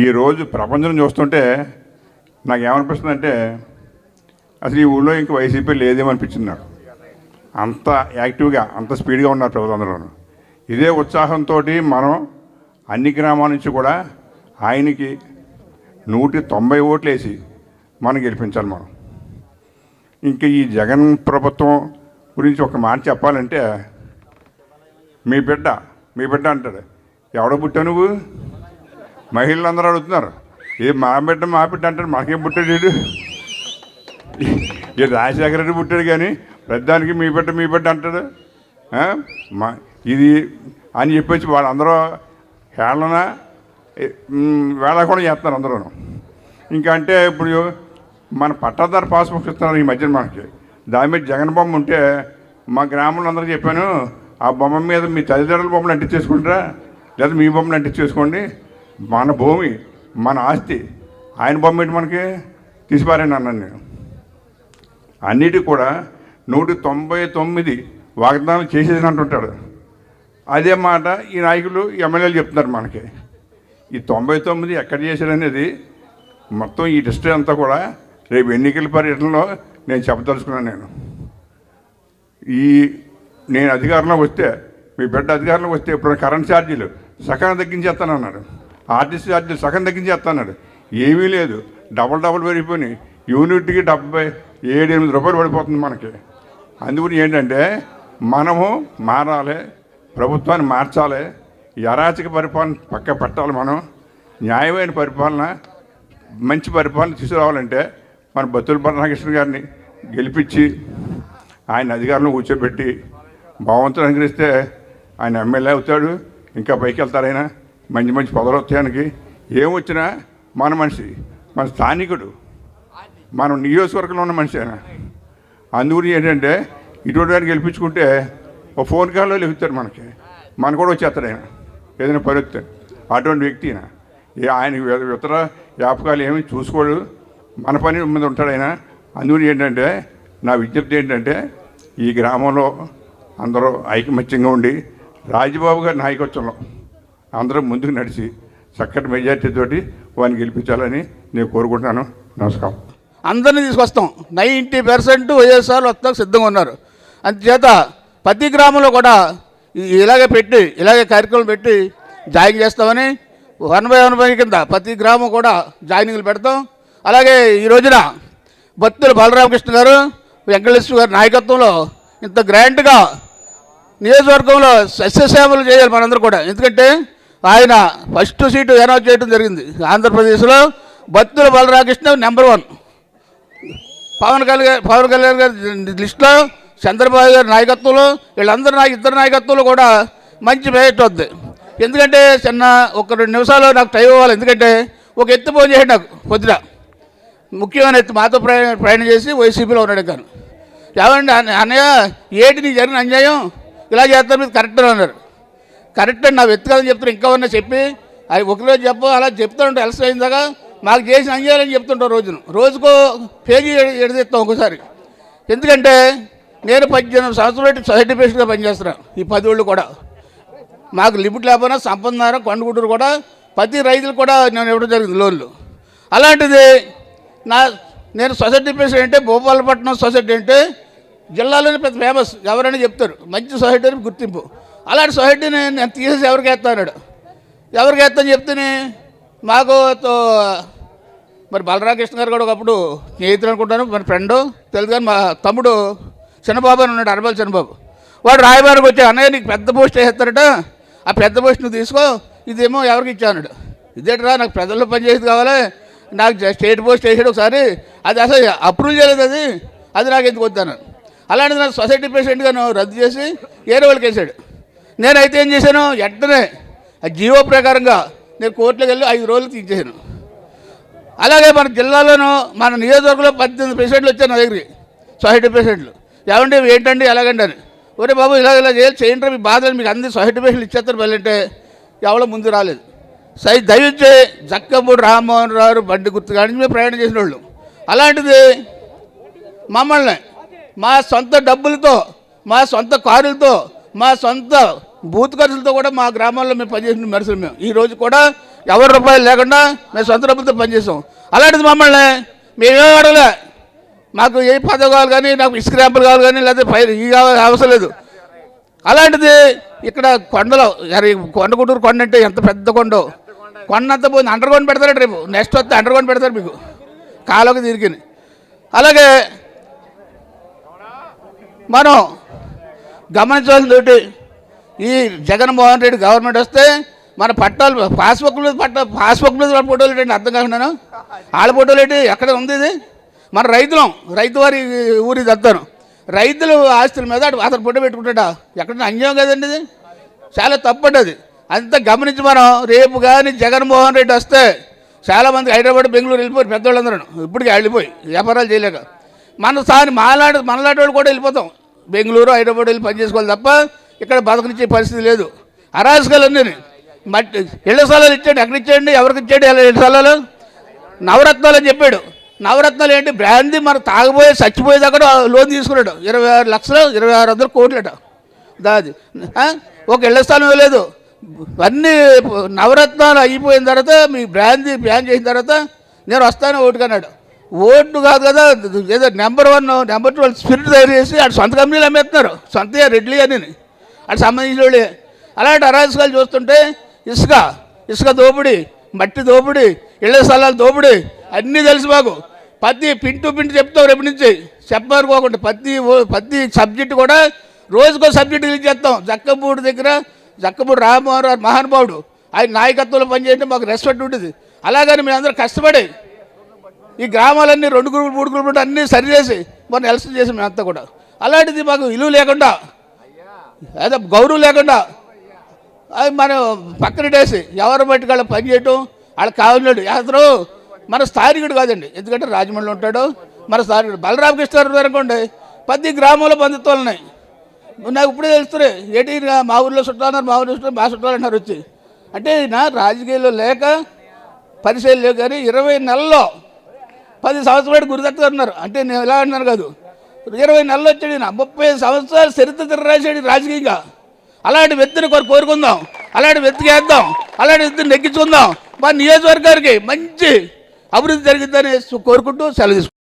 ఈరోజు ప్రపంచం చూస్తుంటే నాకు ఏమనిపిస్తుంది అంటే అసలు ఈ ఊళ్ళో ఇంక వైసీపీ లేదేమో అనిపించింది నాకు. అంత యాక్టివ్గా అంత స్పీడ్గా ఉన్నారు ప్రజలందరూ ఇదే ఉత్సాహంతో మనం అన్ని గ్రామాల నుంచి కూడా ఆయనకి నూటి తొంభై ఓట్లు వేసి మనం గెలిపించాలి మనం. ఇంకా ఈ జగన్ ప్రభుత్వం గురించి ఒక మాట చెప్పాలంటే మీ బిడ్డ మీ బిడ్డ అంటాడు ఎవడో పుట్టావు నువ్వు? మహిళలందరూ అడుగుతున్నారు. ఏ మా బిడ్డ మా బిడ్డ అంటాడు మాకేం పుట్టాడు వీడు? ఈ రాజశేఖర రెడ్డి పుట్టాడు కానీ పెద్దానికి మీ బిడ్డ మీ బిడ్డ అంటాడు. మా ఇది అని చెప్పేసి వాళ్ళందరూ హేళన వేళ కూడా చేస్తున్నారు అందరూ ఇంకా అంటే ఇప్పుడు మన పట్టాదారు పాస్బుక్ ఇస్తున్నారు ఈ మధ్యన మనకి. దాని మీద జగన్ బొమ్మ ఉంటే మా గ్రామంలో అందరూ చెప్పాను ఆ బొమ్మ మీద మీ తల్లిదండ్రుల బొమ్మలు అంటించేసుకుంటారా? లేదా మీ బొమ్మలు అంటించేసుకోండి. మన భూమి మన ఆస్తి ఆయన బొమ్మ మనకి తీసిపారాను అన్నాను నేను. అన్నిటి కూడా నూట తొంభై తొమ్మిది వాగ్దానం చేసేసి అంటుంటాడు. అదే మాట ఈ నాయకులు ఎమ్మెల్యేలు చెప్తున్నారు మనకి. ఈ తొంభై తొమ్మిది ఎక్కడ చేశారనేది మొత్తం ఈ డిస్ట్రిక్ అంతా కూడా రేపు ఎన్నికల పర్యటనలో నేను చెప్పదలుచుకున్నాను నేను. ఈ నేను అధికారంలోకి వస్తే మీ బిడ్డ అధికారంలోకి వస్తే ఇప్పుడు కరెంట్ ఛార్జీలు సకాలం తగ్గించేస్తానన్నాడు. ఆర్టీసీ ఛార్జీలు సగం తగ్గించేస్తాన్నాడు. ఏమీ లేదు. డబల్ డబల్ పెరిగిపోయినాయి. యూనిట్కి డెబ్బై ఏడు ఎనిమిది రూపాయలు పడిపోతుంది మనకి. అందుకని ఏంటంటే మనము మారాలి ప్రభుత్వాన్ని మార్చాలి యరాచక అరాచక పరిపాలన పక్క పెట్టాలి మనం న్యాయమైన పరిపాలన మంచి పరిపాలన తీసుకురావాలంటే మన బతుల బాలకృష్ణ గారిని గెలిపించి ఆయన అధికారంలో కూర్చోబెట్టి భగవంతుడు అనుగ్రహిస్తే ఆయన ఎమ్మెల్యే అవుతాడు ఇంకా పైకి వెళ్తారైనా మంచి మంచి పదవులు వస్తాయనికి ఏమొచ్చినా మన మనిషి మన స్థానికుడు మనం నియోజకవర్గంలో ఉన్న మనిషి ఆయన. అందుకని ఏంటంటే ఇటువంటి వారిని గెలిపించుకుంటే ఒక ఫోన్ కాల్లో లేపుతారు మనకి. మన కూడా వచ్చేస్తాడు ఆయన. ఏదైనా పని అటువంటి వ్యక్తి ఆయన. ఏ ఆయన ఇతర వ్యాపకాలు ఏమి చూసుకోడు. మన పని మీద ఉంటాడు ఆయన. అందుకని ఏంటంటే నా విజ్ఞప్తి ఏంటంటే ఈ గ్రామంలో అందరూ ఐకమత్యంగా ఉండి రాజబాబు గారి నాయకత్వంలో అందరం ముందుకు నడిచి చక్కటి మెజార్టీతోటి వాడిని గెలిపించాలని నేను కోరుకుంటున్నాను. నమస్కారం. అందరినీ తీసుకొస్తాం. నైంటీ పర్సెంట్ వైఎస్ఆర్ వస్తాం సిద్ధంగా ఉన్నారు. అందుచేత ప్రతి గ్రామంలో కూడా ఇలాగే పెట్టి ఇలాగే కార్యక్రమం పెట్టి జాయిన్ చేస్తామని వన్ బై వన్ బై కింద ప్రతి గ్రామం కూడా జాయినింగ్లు పెడతాం. అలాగే ఈ రోజున భక్తులు బలరామకృష్ణ గారు వెంకటేశ్వర గారి నాయకత్వంలో ఇంత గ్రాండ్గా నియోజకవర్గంలో సస్యసేవలు చేయాలి మనందరూ కూడా. ఎందుకంటే ఆయన ఫస్ట్ సీటు అనౌన్స్ చేయడం జరిగింది. ఆంధ్రప్రదేశ్లో భక్తుల బలరామకృష్ణ నెంబర్ వన్. పవన్ కళ్యాణ్ పవన్ కళ్యాణ్ గారి లిస్టులో చంద్రబాబు గారి నాయకత్వంలో వీళ్ళందరి నాయ ఇద్దరు నాయకత్వంలో కూడా మంచి మెజార్టీ వద్ది. ఎందుకంటే చిన్న ఒక రెండు నిమిషాలు నాకు టైం ఇవ్వాలి. ఎందుకంటే ఒక ఎత్తు ఫోన్ చేయండి నాకు పొద్దున. ముఖ్యమైన ఎత్తు మాతో ప్రయాణ ప్రయాణం చేసి వైసీపీలో ఉన్నాడు కానీ ఏమండి అన్నయ్య ఏంటి నీ జరిగిన అన్యాయం? ఇలా చేస్తారు మీరు కరెక్ట్ అన్నారు కరెక్ట్ అండి నా వ్యక్తి కదని చెప్తారు ఇంకా చెప్పి అది ఒకరోజు చెప్పు అలా చెప్తుంటే ఎలస అయిందాక మాకు చేసిన అంజేయాలని చెప్తుంటాం రోజును. రోజుకో పేజీ ఎడదీస్తాం ఒకసారి. ఎందుకంటే నేను పద్దెనిమిది సంవత్సరాలు సొసైటీ పేషెంట్గా పనిచేస్తున్నాను ఈ పదివాళ్ళు కూడా. మాకు లిమిట్ లేకపోయినా సంపన్నారం కొండగుడ్డూరు కూడా ప్రతి రైతులు కూడా నేను ఇవ్వడం జరిగింది లోన్లు. అలాంటిది నా నేను సొసైటీ పేషెంట్ అంటే భూపాలపట్నం సొసైటీ అంటే జిల్లాలోనే పెద్ద ఫేమస్ ఎవరైనా చెప్తారు. మంచి సొసైటీ అని గుర్తింపు. అలాంటి సొసైటీని నేను తీసేసి ఎవరికి వేస్తా ఎవరికి వేస్తాను చెప్తేనే మాకు తో- మరి బలరామకృష్ణ గారు కూడా ఒకప్పుడు స్నేహితులు అనుకుంటాను మన ఫ్రెండు తెలుసు కానీ మా తమ్ముడు చిన్నబాబు అని ఉన్నాడు అరబల్ చిన్నబాబు. వాడు రాయబారికి వచ్చి అన్నయ్య నీకు పెద్ద పోస్ట్ వేస్తారట ఆ పెద్ద పోస్ట్ నువ్వు తీసుకో ఇదేమో ఎవరికి ఇచ్చాడు ఇదేట్రా నాకు ప్రజల్లో పనిచేసేది కావాలి నాకు స్టేట్ పోస్ట్ వేసాడు ఒకసారి అది అసలు అప్రూవ్ చేయలేదు అది అది నాకు ఎందుకు వద్దాను అలాంటిది నాకు సొసైటీ పేషెంట్గాను రద్దు చేసి వేరే వాళ్ళకి వేసాడు. నేనైతే ఏం చేశాను వెంటనే ఆ జీవో ప్రకారంగా నేను కోర్టులోకి వెళ్ళి ఐదు రోజులు తీసేసాను అలాగే మన జిల్లాలోనూ మన నియోజకవర్గంలో పద్దెనిమిది పేషెంట్లు వచ్చారు నా దగ్గరికి. సొసైటీ పేషెంట్లు ఏమంటే ఏంటండి ఎలాగండి అని. ఒరే బాబు ఇలా ఇలా చేయాలి చేయండి మీ బాధలు మీకు అందరి సొసైటీ పేషెంట్లు ఇచ్చేస్తారు వెళ్ళంటే ఎవరో ముందు రాలేదు. సై దయచేసి జక్కపూడి రామ్మోహన్ రావు బండి గుర్తు కానీ మేము ప్రయాణం చేసిన వాళ్ళు. అలాంటిది మమ్మల్ని మా సొంత డబ్బులతో మా సొంత కారులతో మా సొంత బూత్ ఖర్చులతో కూడా మా గ్రామాల్లో మేము పనిచేసిన మనుషులు మేము. ఈ రోజు కూడా ఎవరి రూపాయలు లేకుండా మేము సొంత డబ్బులతో పనిచేసాం అలాంటిది మమ్మల్ని మేమేం అడగలే. మాకు ఏ పదవి కావాలి కానీ నాకు ఇసుక ర్యాంపులు కావాలి కానీ లేకపోతే పై ఈ అవసరం లేదు. అలాంటిది ఇక్కడ కొండలో అరే కొండగుంటూరు కొండ అంటే ఎంత పెద్ద కొండ? కొండ అంతా పోయింది. అండర్ గ్రౌండ్ పెడతారు రేపు. నెక్స్ట్ వస్తే అండర్ గ్రౌండ్ పెడతారు మీకు. కాలువకి తిరిగి అలాగే మనం గమనించాల్సింది ఈ జగన్మోహన్ రెడ్డి గవర్నమెంట్ వస్తే మన పట్టాలు పాస్బుక్ మీద పట్ట పాస్బుక్ మీద వాళ్ళ ఫోటోలు ఏంటి అర్థం కాకుండా వాళ్ళ ఫోటోలు ఏంటి? ఎక్కడ ఉంది ఇది? మన రైతులం రైతు వారి ఊరి దత్తాను రైతులు ఆస్తుల మీద అటు అతను ఫోటో పెట్టుకుంటాడా? ఎక్కడ అన్యాయం కదండి ఇది? చాలా తప్పండి అది అంత గమనించి మనం రేపు కానీ జగన్మోహన్ రెడ్డి వస్తే చాలామంది హైదరాబాద్ బెంగళూరు వెళ్ళిపోయి పెద్దవాళ్ళందరూ ఇప్పటికి వెళ్ళిపోయి వ్యాపారాలు చేయలేక. మన సారి మాలాడు మనలాంటి వాళ్ళు కూడా వెళ్ళిపోతాం. బెంగళూరు హైదరాబాద్ వెళ్ళి పని చేసుకోవాలి తప్ప ఇక్కడ బతకనిచ్చే పరిస్థితి లేదు. అరాజకాలన్నీ మట్టి ఇళ్ళ స్థలాలు ఇచ్చాడు ఎక్కడ ఇచ్చాడు ఎవరికి ఇచ్చాడు ఇళ్ళ స్థలాలు? నవరత్నాలు అని చెప్పాడు. నవరత్నాలు ఏంటి? బ్రాంతి మన చచ్చిపోయే చచ్చిపోయేదాకా లోన్ తీసుకున్నాడు. ఇరవై ఆరు లక్షలు ఇరవై ఆరు వందల కోట్లట. దాది ఒక ఇళ్ళ స్థలం లేదు. అన్నీ నవరత్నాలు అయిపోయిన తర్వాత మీ బ్రాంది బ్యాన్ చేసిన తర్వాత నేను వస్తాను ఓటుకు అన్నాడు. ఓటు కాదు కదా ఏదో number one number two spirit తయారు చేసి అటు సొంత కంపెనీలు అమ్మేస్తున్నారు. సొంత రెడ్లీ అని అటు సంబంధించిన వాళ్ళే అలాంటి అరాజకాలు చూస్తుంటే ఇసుక ఇసుక దోపిడీ మట్టి దోపిడీ ఇళ్ళ స్థలాల దోపిడి అన్నీ తెలుసు మాకు. ప్రతి పింటు పింటు చెప్తాం రేపు నుంచి. చెప్పారుకోకుండా ప్రతి పత్తి ప్రతి సబ్జెక్ట్ కూడా రోజుకో సబ్జెక్ట్ రిలీజ్ చేస్తాం. జక్కపూడి దగ్గర జక్కపూడి రామ్మోహన్ రావు మహానుభావుడు. ఆయన నాయకత్వంలో పనిచేయంటే మాకు రెస్పెక్ట్ ఉంటుంది అలాగని మేము అందరూ కష్టపడి ఈ గ్రామాలన్నీ రెండు గ్రూపులు మూడు గ్రూపులు ఉంటే అన్నీ సరి చేసి మనం ఎలక్షన్ చేసి మేమంతా కూడా. అలాంటిది మాకు విలువ లేకుండా అదే గౌరవం లేకుండా. అది మనం పక్కనటేసి ఎవరు బట్టి వాళ్ళ పని చేయటం వాళ్ళు కావాలన్నాడు అతను మన స్థానికుడు కాదండి. ఎందుకంటే రాజమండ్రిలో ఉంటాడు. మన స్థానికుడు. బలరామకృష్ణ గారు అనుకోండి పది గ్రామంలో బంధుత్వాలు ఉన్నాయి. నాకు ఇప్పుడే తెలుస్తున్నాయి. ఏంటి మా ఊర్లో చుట్టాలన్నారు మా ఊర్లో చుట్టాలు మా చుట్టాలు అంటారు వచ్చి. అంటే నా రాజకీయాల్లో లేక పరిశీలి లేవు కానీ ఇరవై నెలల్లో పది సంవత్సరాలు గురుదత్త గారు ఉన్నారు. అంటే నేను ఎలా అన్నాను కాదు. ఇరవై నెలలు వచ్చాడు ఈయన. ముప్పై సంవత్సరాలు చరిత్ర తిరగరాశాడు రాజకీయంగా. అలాంటి వ్యక్తిని కొరకు కోరుకుందాం. అలాంటి వ్యక్తికి వేద్దాం. అలాంటి వ్యక్తిని నెగ్గించుకుందాం. మా నియోజకవర్గానికి మంచి అభివృద్ధి జరిగిద్దని కోరుకుంటూ సెలవు